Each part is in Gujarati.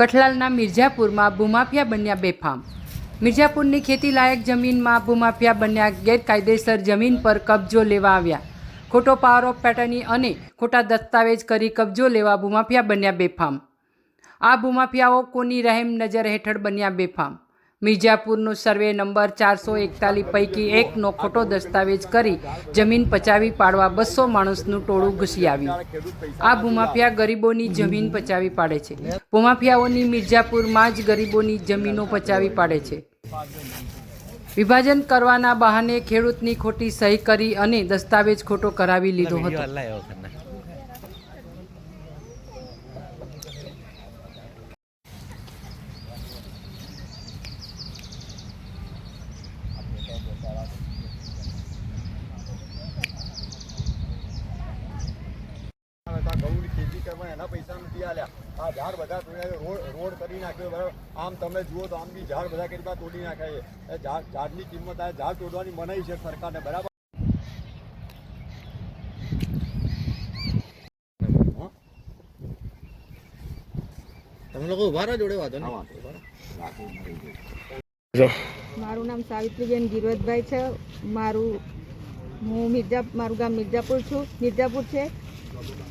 કઠલાલના મિર્ઝાપુરમાં ભૂમાફિયા બન્યા બેફામ. મિર્ઝાપુરની ખેતીલાયક જમીનમાં ભૂમાફિયા બન્યા ગેરકાયદેસર જમીન પર કબજો લેવા આવ્યા. ખોટો પાવર ઓફ પેટર્ની અને ખોટા દસ્તાવેજ કરી કબજો લેવા ભૂમાફિયા બન્યા બેફામ. આ ભૂમાફિયાઓ કોની રહેમ નજર હેઠળ બન્યા બેફામ? મિર્ઝાપુરનો સર્વે નંબર ચારસો એકતાલીસ પૈકી એકનો ખોટો દસ્તાવેજ કરી જમીન પચાવી પાડવા બસો માણસનું ટોળું ઘૂસી આવ્યું. આ ભૂમાફિયા ગરીબોની જમીન પચાવી પાડે છે. ભૂમાફિયાઓની મિર્ઝાપુરમાં જ ગરીબોની જમીનો પચાવી પાડે છે. વિભાજન કરવાના બહાને ખેડૂતની ખોટી સહી કરી અને દસ્તાવેજ ખોટો કરાવી લીધો હતો આ ઘઉંની ખેતી પૈસા નથી આલ્યા. આ ઝાડ બધા તોડ્યા રોડ રોડ કરી નાખ્યો બરાબર? આમ તમે જુઓ તો આમ બી ઝાડ બધા કેટલા તોડી નાખ્યા છે. એ ઝાડ ઝાડની કિંમત આ ઝાડ તોડવાની મનાઈ છે સરકારને. બરાબર? તમે લોકો ઊભા રહો જોડે વાંધો નહીં. મારું નામ સાવિત્રીબેન ગિરવતભાઈ છે. મારું હું મિર્જા મારું ગામ મિર્જાપુર છું. મિર્જાપુર છે.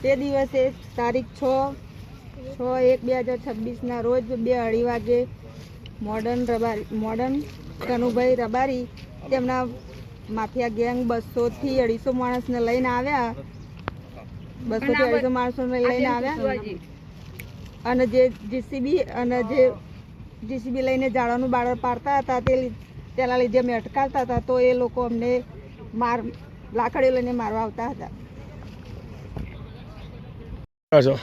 તે દિવસે તારીખ છ છ એક બે હજાર છવ્વીસના રોજ બે અઢી વાગે મોડર્ન રબારી મોડર્ન કનુભાઈ રબારી તેમના માફિયા ગેંગ બસોથી અઢીસો માણસને લઈને આવ્યા. બસોથી અઢીસો માણસોને લઈને આવ્યા. અને જે જીસીબી અને જે જીસીબી લઈને ઝાડાનું બાળ પાડતા હતા તે તેના લીધે અમે અટકાવતા હતા તો એ લોકો અમને માર લાકડીઓ લઈને મારવા આવતા હતા. મારું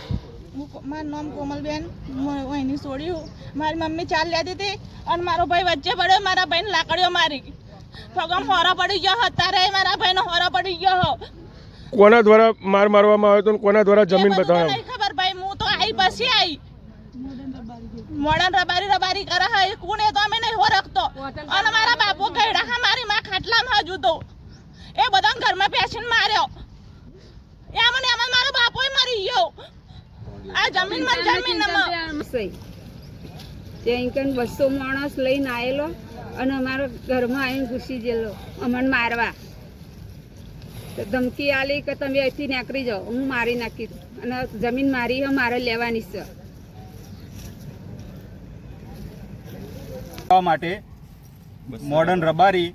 નામ કોમલબેન. હું અહીંની છોડ્યું મારી મમ્મી ચાલ લેતી હતી અને મારો ભાઈ વચ્ચે પડ્યો મારા ભાઈને લાકડીઓ મારી. પગમ હોરા પડી ગયો અત્યારે મારા ભાઈનો હોરો પડી ગયો હો. કોના દ્વારા માર મારવામાં આવ્યો હતો કોના દ્વારા જમીન બતાવવામાં નહીં ખબર ભાઈ હું તો આવી પછી આવી મોડન રબારી રબારી કરે હે એ તો અમે નહીં હોરખતો અને મારા બાપુ ગયડા હા મારી માં ખાટલામાં હજુ તો એ બધા ઘરમાં પેશન્ટ માર્યો એમાં ને એમાં મારો બાપોય મરી ગયો આ જમીનમાં જમીન ત્યાં કન બસો માણસ લઈને આવેલો અને અમારા ઘરમાં આવીને ઘૂસી ગયેલો અમને મારવા. ધમકી આલી કે તમે અહીંથી નીકળી જાઓ હું મારી નાખી અને જમીન મારી હે મારે લેવાની છે. માટે મોડર્ન રબારી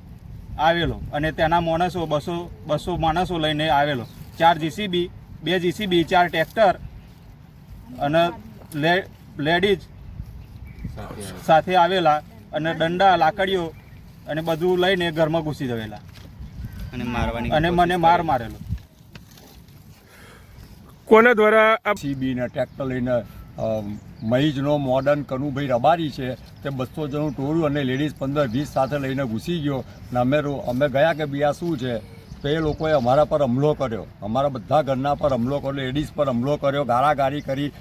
આવેલો અને તેના માણસો બસો બસો માણસો લઈને આવેલો. ચાર જીસીબી બે જીસીબી ચાર ટ્રેક્ટર અને લે- લેડીઝ સાથે આવેલા અને દંડા લાકડીઓ અને બધું લઈને ઘરમાં ઘૂસી જવેલા. અને મારવાની અને મને માર મારેલો. કોના દ્વારા આ સીબી ટ્રેક્ટર લઈને મહીજનો મોડર્ન કનુભાઈ રબારી છે તે બસો જણું ટોળું અને લેડીઝ પંદર વીસ સાથે લઈને ઘૂસી ગયો. અને અમે અમે ગયા કે બી આ શું છે? તો એ લોકોએ અમારા પર હમલો કર્યો. અમારા બધા ઘરના પર હમલો કર્યો લેડીઝ પર હમલો કર્યો ગાળાગાળી કરી.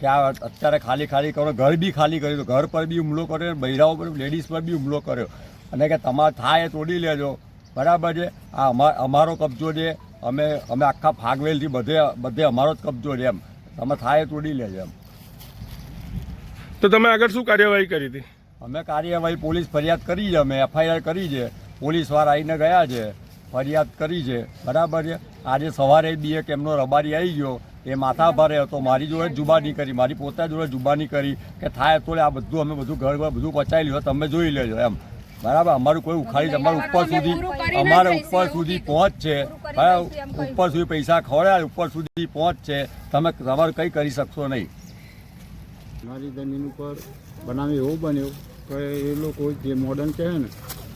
કે આ અત્યારે ખાલી ખાલી કરો ઘર બી ખાલી કર્યું ઘર પર બી હુમલો કર્યો બૈરાઓ પર લેડીઝ પર બી હુમલો કર્યો. અને કે તમારે થાય તોડી લેજો. બરાબર છે? આ અમા અમારો કબજો છે. અમે અમે આખા ફાગવેલથી બધે બધે અમારો જ કબજો છે એમ. તમે થાય તોડી લેજો એમ. તો તમે આગળ શું કાર્યવાહી કરી હતી? અમે કાર્યવાહી પોલીસ ફરિયાદ કરી છે. અમે એફઆઈઆર કરી છે. પોલીસવાળા આવીને ગયા છે. ફરિયાદ કરી છે. બરાબર છે? આજે સવારે બી એક એમનો રબારી આવી ગયો. એ માથા ભારે હતો. મારી જોડે જુબાની કરી. મારી પોતા જોડે જુબાની કરી કે થાય તો આ બધું અમે બધું ઘર બધું પચાવી લીધું તમે જોઈ લેજો એમ. બરાબર? અમારું કોઈ ઉખાડી અમારું ઉપર સુધી અમારે ઉપર સુધી પહોંચ છે. બરાબર ઉપર સુધી પૈસા ખવડાવે ઉપર સુધી પહોંચ છે. તમે તમારે કંઈ કરી શકશો નહીં. મારી જમીન ઉપર બનાવી એવું બન્યું કે એ લોકો જે મોડર્ન કહે ને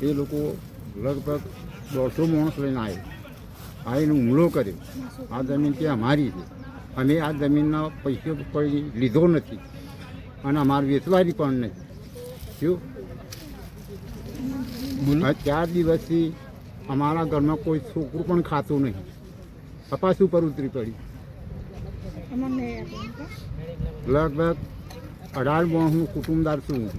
એ લોકો લગભગ દોઢસો માણસ લઈને આવ્યો એનો હુમલો કર્યો. આ જમીન ત્યાં અમારી છે. અમે આ જમીનના પૈસો કોઈ લીધો નથી. અને અમારે વેચવાની પણ નથી. શું? ચાર દિવસથી અમારા ઘરમાં કોઈ છોકરું પણ ખાતું નહીં. કપાસ ઉપર ઉતરી પડી. લગભગ અઢાર હું કુટુંબદાર છું.